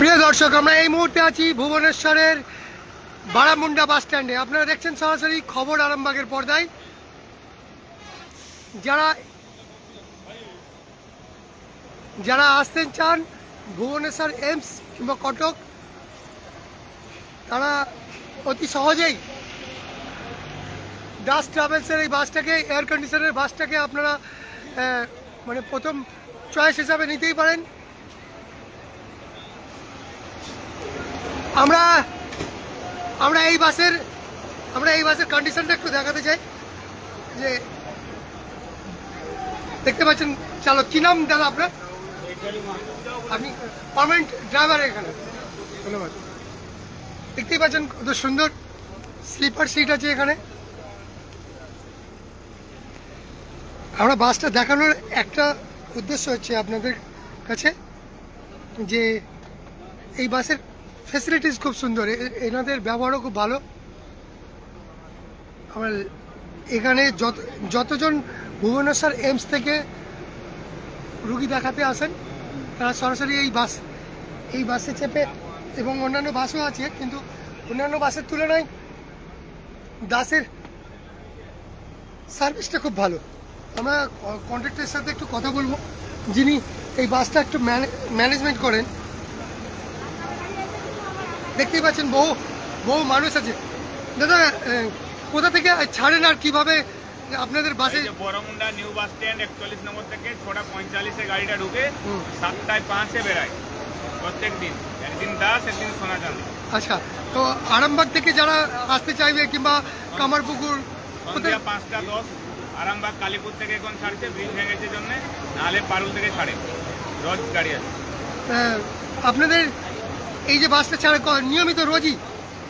প্রিয় দর্শক, আমরা এই মুহূর্তে আছি ভুবনেশ্বরের বারামুন্ডা বাস স্ট্যান্ডে। আপনারা দেখছেন সরাসরি খবর আরামবাগের পর্দায়। যারা যারা আসতেন চান ভুবনেশ্বর এমস কিংবা কটক, তারা অতি সহজেই দাস ট্রাভেলসের এই বাসটাকে, এয়ার কন্ডিশনের বাসটাকে আপনারা মানে প্রথম চয়েস হিসাবে নিতেই পারেন। আমরা আমরা এই বাসের, আমরা এই বাসের কন্ডিশনটা একটু দেখাতে চাই। যে দেখতে পাচ্ছেন, চালক, কি নাম দাদা আপনার? আপনি পার্মানেন্ট ড্রাইভার এখানে। ধন্যবাদ। দেখতেই পাচ্ছেন কত সুন্দর স্লিপার সিট আছে এখানে। আমরা বাসটা দেখানোর একটা উদ্দেশ্য হচ্ছে আপনাদের কাছে যে এই বাসের ফ্যাসিলিটিস খুব সুন্দর। এনাদের ব্যবহারও খুব ভালো। আমার এখানে যত, যতজন ভুবনেশ্বর এমস থেকে রুগী দেখাতে আসেন, তারা সরাসরি এই বাস, এই বাসে চেপে এবং অন্যান্য বাসও আছে, কিন্তু অন্যান্য বাসের তুলনায় দাসের সার্ভিসটা খুব ভালো। আমরা কন্ট্রাক্টরের সাথে একটু কথা বলব। যিনি এই বাসটা একটু ম্যানেজমেন্ট করেন দেখতেই পাচ্ছেন বহু বহু মানুষ আছে। দাদা কোথা থেকে ছাড়েন আর কীভাবে আপনাদের বাসে? বড়মুন্ডা নিউ বাস স্ট্যান্ড একচল্লিশ নম্বর থেকে ছটা পঁয়তাল্লিশে গাড়িটা ঢুকে সাতটায় পাঁচে বেড়ায় প্রত্যেক দিন। একদিন দাস একদিন সোনা চাঁদি আচ্ছা তো আরামবাগ থেকে যারা আসতে চাইবে কিংবা কামারপুকুর সন্ধ্যা পাঁচটা দশ আরামবাগ কালীপুর থেকে এখন ছাড়ছে ব্রিজ ভেঙেছে জন্য নাহলে পারুল থেকে ছাড়ে। রোজ গাড়ি আছে আপনাদের এই যে বাসটা ছাড়ে নিয়মিত রোজই?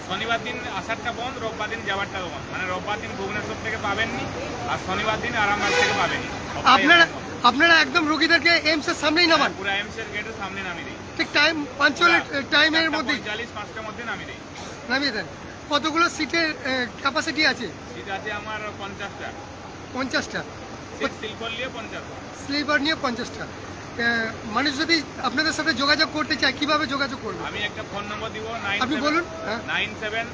শনিবার দিন আসারটা বন্ধ রোববার দিন যাওয়ারটা বন্ধ মানে রোববার দিন ভুবনেশ্বর থেকে পাবেননি আর শনিবার দিন আরামবাগ থেকে পাবেননি। আপনারা আপনারা একদম রুগীদেরকে এইমস এর সামনেই নামান? পুরো এমসের গেটের সামনে নামিয়ে দিই। ঠিক টাইম পাঞ্চুয়াল টাইমের মধ্যেই পঁয়তাল্লিশ পাঁচটার মধ্যে নামিয়ে দিই। নামিয়ে দেন। কতগুলো সিটের ক্যাপাসিটি আছে? সিট আছে আমার পঞ্চাশটা। পঞ্চাশটা। সিট সিলকল নিয়ে পঞ্চাশ। স্লিপার নিয়ে পঞ্চাশটা। আহ, মানুষ যদি আপনাদের সাথে যোগাযোগ করতে চায় কীভাবে যোগাযোগ করবে? আমি একটা ফোন নম্বর দিব নাইন আপনি বলুন হ্যাঁ। Nine seven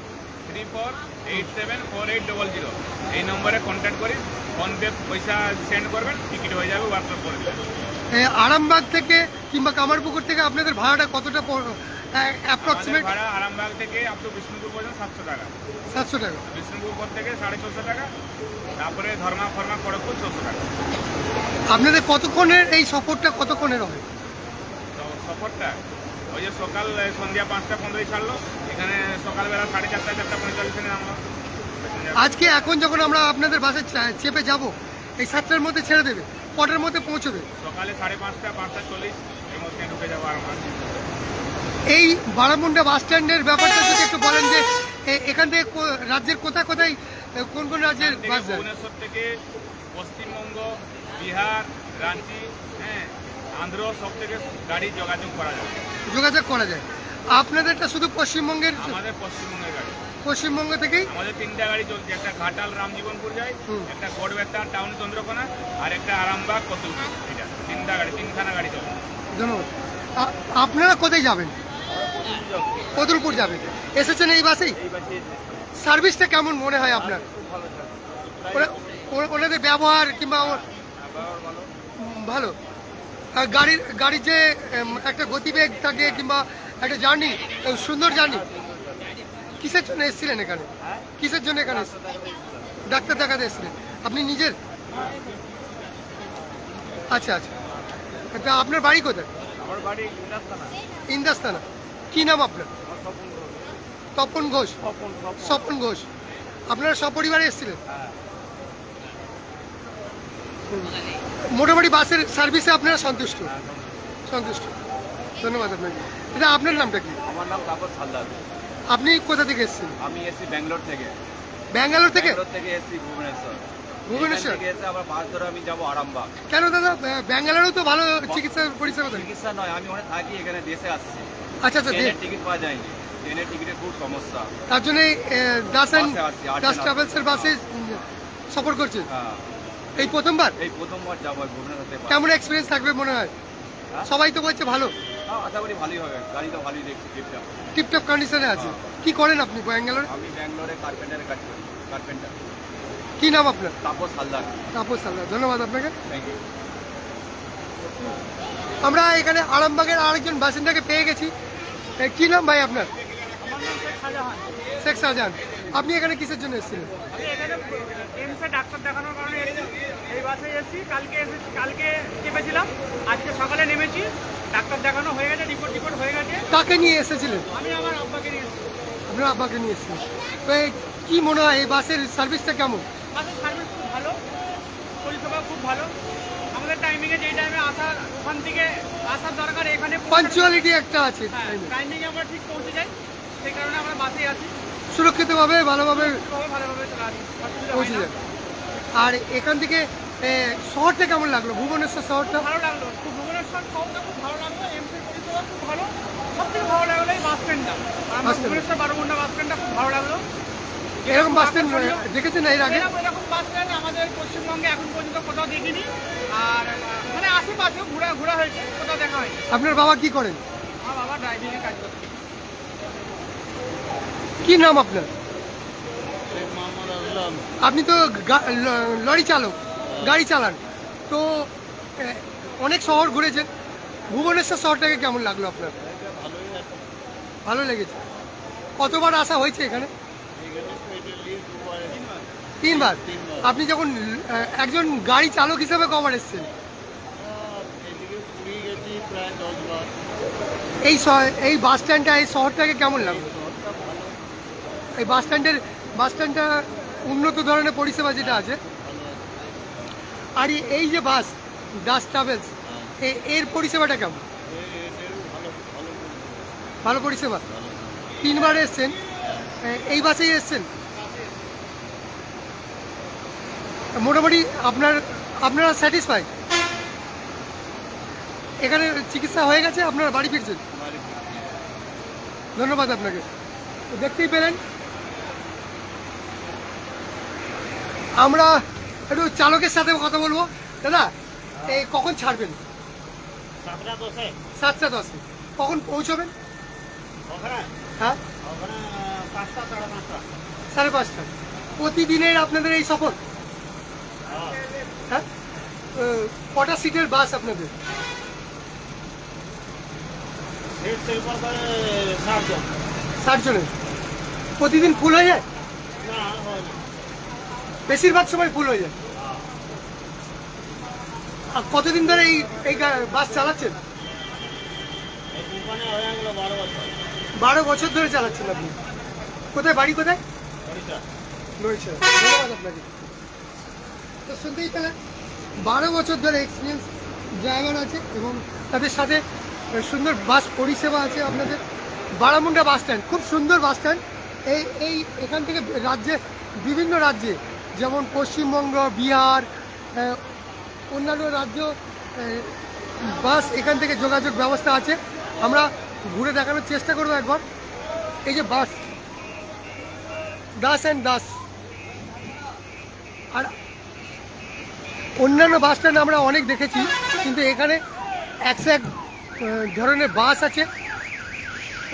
three four eight seven four eight double zero. এই নম্বরে কন্ট্যাক্ট করি ফোনপে পয়সা সেন্ড করবেন টিকিট হয়ে যাবে হোয়াটসঅ্যাপ করে দেবেন। আরামবাগ থেকে কিংবা কামারপুকুর থেকে আপনাদের ভাড়াটা কতটা অ্যাপ্রক্সিমেট ভাড়া আরামবাগ থেকে আপ টু বিষ্ণুপুর পর্যন্ত সাতশো টাকা। সাতশো টাকা। বিষ্ণুপুর পর থেকে সাড়ে ছশো টাকা তারপরে ধর্মা ফর্মা খড়গপুর ছশো টাকা। আপনাদের কতক্ষণের এই সফরটা কতক্ষণের হয় তো সফরটা ওই যে সকাল সন্ধ্যা পাঁচটা পনেরোই ছাড়লো এখানে সকালবেলা সাড়ে চারটা চারটা পঁয়তাল্লিশে নামলো আজকে এখন যখন আমরা আপনাদের বাসে চেপে যাব এই সাতটার মধ্যে ছেড়ে দেবে? কটার মধ্যে পৌঁছবে? সকালে সাড়ে পাঁচটা পাঁচটা চল্লিশ এর মধ্যে ঢুকে যাব আরামবাগ। এই বারামুন্ডা বাস স্ট্যান্ডের ব্যাপারটা যদি একটু বলেন যে এখান থেকে রাজ্যের কোথায় কোথায় কোন কোন রাজ্যের বাস যায়? ভুবনেশ্বর থেকে পশ্চিমবঙ্গ বিহার রাঁচি হ্যাঁ আন্ধ্র সব থেকে গাড়ি যোগাযোগ করা যায়। যোগাযোগ করা যায়। আপনাদেরটা শুধু পশ্চিমবঙ্গের? আমাদের পশ্চিমবঙ্গের গাড়ি। পশ্চিমবঙ্গ থেকেই? আমাদের তিনটা গাড়ি চলছে একটা ঘাটাল রামজীবনপুর যায়। একটা গড়বেতা টাউন চন্দ্রকোনা আর একটা আরামবাগ কতুলপুর এটা তিনটা গাড়ি তিনখানা গাড়ি চলছে। ধন্যবাদ। আপনারা কোথায় যাবেন? কদলপুর যাবেন। এসেছেন এই বাসেই? সার্ভিসটা কেমন মনে হয় আপনার? ওনাদের ব্যবহার কিংবা ও- ভালো। গাড়ির গাড়ির যে একটা গতিবেগ থাকে কিংবা একটা জার্নি সুন্দর জার্নি কিসের জন্য এসেছিলেন এখানে? কিসের জন্য এখানে? ডাক্তার দেখাতে এসেছিলেন। আপনি নিজের? আচ্ছা আচ্ছা। তা আপনার বাড়ি কোথায়? আমার বাড়ি ইন্দাস্তানা কি নাম আপনার? তপন ঘোষ। স্বপন ঘোষ। আপনারা সপরিবারে এসেছিলেন? মোটামুটি বাসের সার্ভিসে আপনারা সন্তুষ্ট? সন্তুষ্ট। ধন্যবাদ আপনাকে। এটা আপনার নামটা কি? আমার নাম তাপস হালদার। আপনি কোথা থেকে এসেছেন? আমি এসছি ব্যাঙ্গালোর থেকে। ব্যাঙ্গালোর থেকে? ব্যাঙ্গালোর থেকে এসছি ভুবনেশ্বর। ভুবনেশ্বর? এখান থেকে এসে আবার বাস ধরে আমি যাব আরামবাগ। কেন দাদা? ব্যাঙ্গালোরেও তো ভালো চিকিৎসা পরিষেবা চিকিৎসা নয় আমি ওখানে থাকি এখানে দেশে আসছি। আচ্ছা আচ্ছা টিকিট পাওয়া যায়নি। ট্রেনের টিকিটের খুব সমস্যা। তার জন্য দাস অ্যান্ড দাস ট্রাভেলসের বাসে সফর করছেন? হ্যাঁ। এই প্রথমবার? এই প্রথমবার যাব ভুবনেশ্বর কেমন এক্সপিরিয়েন্স থাকবে মনে হয়? হ্যাঁ? সবাই তো বলছে ভালো। হ্যাঁ, আশা করি ভালোই হবে। গাড়ি তো ভালোই দেখছি লিফটটা টিপটপ কন্ডিশনে আছে? কি করেন আপনি ব্যাঙ্গালোরে? আমি ব্যাঙ্গালোরে কার্পেন্টারের কাজ করি কার্পেন্টার কি নাম আপনার? তাপস হালদার। তাপস সাল্লাহ ধন্যবাদ আপনাকে। থ্যাংক ইউ আমরা এখানে আরামবাগের আরেকজন বাসিন্দাকে পেয়ে গেছি। কি নাম ভাই আপনার? শেখ শাহজাহান। আপনি এখানে কিসের জন্য এসেছিলেন? আমি এখানে এমসে ডাক্তার দেখানোর কারণে এই বাসে এসেছি। কালকে এসে- কালকে চেপেছিলাম আজকে সকালে নেমেছি। ডাক্তার দেখানো হয়ে গেছে রিপোর্ট টিপোর্ট হয়ে গেছে। কাকে নিয়ে এসেছিলেন? আমি আমার আব্বাকে নিয়ে এসেছি। আপনার আব্বাকে নিয়ে এসেছিলেন। তো কি মনে হয় এই বাসের সার্ভিসটা কেমন? বাসের সার্ভিস খুব ভালো পরিষেবা খুব ভালো। আমাদের টাইমিংয়ে যেই টাইমে আসার ওখান থেকে আসার দরকার এখানে পাঞ্চুয়ালিটি একটা আছে। হ্যাঁ টাইমিংয়ে আমরা ঠিক পৌঁছে যাই। সেই কারণে আমরা আছি। সুরক্ষিতভাবে ভালোভাবে ভালোভাবে চলে আসি হয় পৌঁছে। আর এখান থেকে শহরটা কেমন লাগল? ভুবনেশ্বর শহরটা? ভালো লাগল। খুব ভুবনেশ্বর শহরটা খুব ভালো লাগল। এমসি পরিষেবা খুব ভালো। সব থেকে ভালো লাগল এই বাস স্ট্যান্ডটা। আমার। ভুবনেশ্বর বারোঘন্টা বাস স্ট্যান্ডটা খুব ভালো লাগল। এরকম বাস স্ট্যান্ড আকর্ষণীয়- দেখেছেন এর আগে? এরকম বাস স্ট্যান্ড আমাদের পশ্চিমবঙ্গে এখন পর্যন্ত কোথাও দেখিনি। আর মানে আশেপাশে ঘোরা ঘোরা হয়েছে। কোথাও দেখা হয়নি। আপনার বাবা কি করেন? আমার বাবা ড্রাইভিংয়ে কাজ করছে কি নাম আপনার? আপনি তো গা- ল- লরি চালক। গাড়ি চালান। তো অনেক শহর ঘুরেছেন ভুবনেশ্বর শহরটাকে কেমন লাগল আপনার? ভালো লেগেছে। কতবার আসা হয়েছে এখানে? তিনবার। আপনি যখন একজন গাড়ি চালক হিসেবে কবার এসছেন? এই এই বাস স্ট্যান্ডটা, এই শহরটাকে কেমন লাগল? এই বাস স্ট্যান্ডের, বাস স্ট্যান্ডটা উন্নত ধরনের পরিষেবা যেটা আছে আর এই- যে বাস দাস ট্রাভেলস এর পরিষেবাটা কেমন? ভালো পরিষেবা? তিনবার এসছেন? এই বাসেই এসছেন? মোটামুটি আপনার আপনারা স্যাটিসফাই এখানে চিকিৎসা হয়ে গেছে আপনারা বাড়ি ফিরছেন? ধন্যবাদ আপনাকে। দেখতেই পেলেন। আমরা একটু চালকের সাথে কথা বলব। দাদা এই কখন ছাড়বেন? সাতটা দশে। কখন পৌঁছবেন? হ্যাঁ? সাড়ে পাঁচটা। প্রতিদিনের আপনাদের এই সফর? হ্যাঁ। কটা সিটের বাস আপনাদের? ষাট জনের। প্রতিদিন ফুল হয়ে যায়? হয় বেশিরভাগ সময় ফুল হয়ে যায়। আর কতদিন ধরে এই এই বাস চালাচ্ছেন? বারো বছর ধরে চালাচ্ছেন আপনি। কোথায়, বাড়ি কোথায়? ধন্যবাদ আপনাকে। তো শুনতেই বারো বছর ধরে এক্সপিরিয়েন্স ড্রাইভার আছে এবং তাদের সাথে সুন্দর বাস পরিষেবা আছে আপনাদের। বারামুন্ডা বাস স্ট্যান্ড খুব সুন্দর বাস স্ট্যান্ড এই এই এখান থেকে রাজ্যে, বিভিন্ন রাজ্যে যেমন পশ্চিমবঙ্গ, বিহার অন্যান্য রাজ্য বাস এখান থেকে যোগাযোগ ব্যবস্থা আছে। আমরা ঘুরে দেখানোর চেষ্টা করব একবার। এই যে বাস, দাস অ্যান্ড দাস। আর অন্যান্য বাস স্ট্যান্ড আমরা অনেক দেখেছি, কিন্তু এখানে একশো এক ধরনের বাস আছে।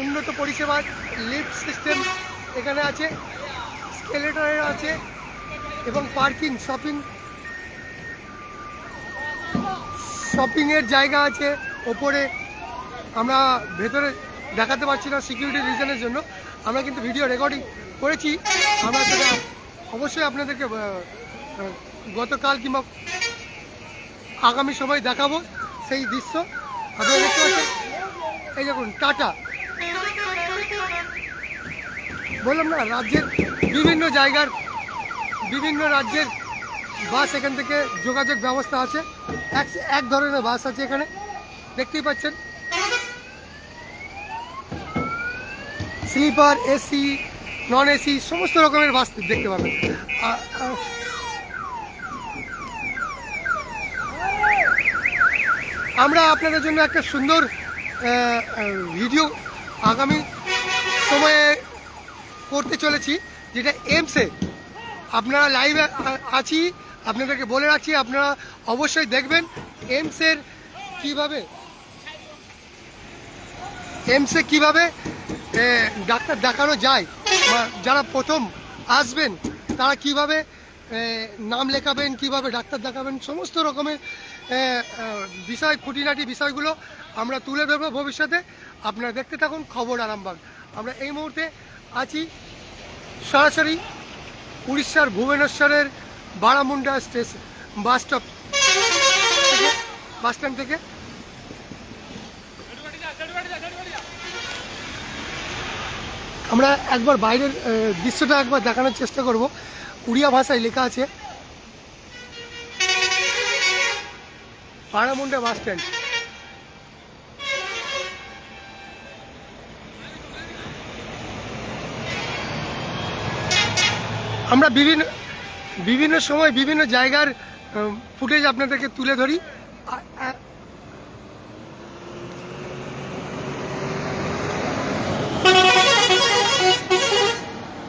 উন্নত পরিষেবা লিফট সিস্টেম এখানে আছে স্কেলেটরের আছে। এবং পার্কিং, শপিং, শপিংয়ের জায়গা আছে ওপরে। আমরা ভেতরে দেখাতে পারছি না সিকিউরিটি রিজনের জন্য। আমরা কিন্তু ভিডিও রেকর্ডিং করেছি। আমরা সেটা অবশ্যই আপনাদেরকে গতকাল কিংবা আগামী সময় দেখাবো সেই দৃশ্য। আপনারা দেখতে পাচ্ছেন, এই দেখুন, টাটা। বললাম না, রাজ্যের বিভিন্ন জায়গার বিভিন্ন রাজ্যের বাস এখান থেকে যোগাযোগ ব্যবস্থা আছে। এক এক ধরনের বাস আছে এখানে। দেখতেই পাচ্ছেন। স্লিপার, এসি নন এসি সমস্ত রকমের বাস দেখতে পাবেন। আমরা আপনাদের জন্য একটা সুন্দর ভিডিও আগামী সময়ে করতে চলেছি, যেটা এমসে। আপনারা লাইভে আছি, আপনাদেরকে বলে রাখছি, আপনারা অবশ্যই দেখবেন এমসের কীভাবে এমসে কীভাবে ডাক্তার দেখানো যায় যারা প্রথম আসবেন, তারা কীভাবে নাম লেখাবেন, কীভাবে ডাক্তার দেখাবেন, সমস্ত রকমের বিষয়, খুঁটিনাটি বিষয়গুলো আমরা তুলে ধরবো ভবিষ্যতে। আপনারা দেখতে থাকুন খবর আরামবাগ। আমরা এই মুহূর্তে আছি সরাসরি উড়িষ্যার ভুবনেশ্বরের Baramunda station bus stop bus stand থেকে। আমরা একবার বাইরের দৃশ্যটা একবার দেখানোর চেষ্টা করব। উড়িয়া ভাষায় লেখা আছে পাড়ামুন্ডা বাস স্ট্যান্ড। আমরা বিভিন্ন বিভিন্ন সময় বিভিন্ন জায়গার ফুটেজ আপনাদেরকে তুলে ধরি।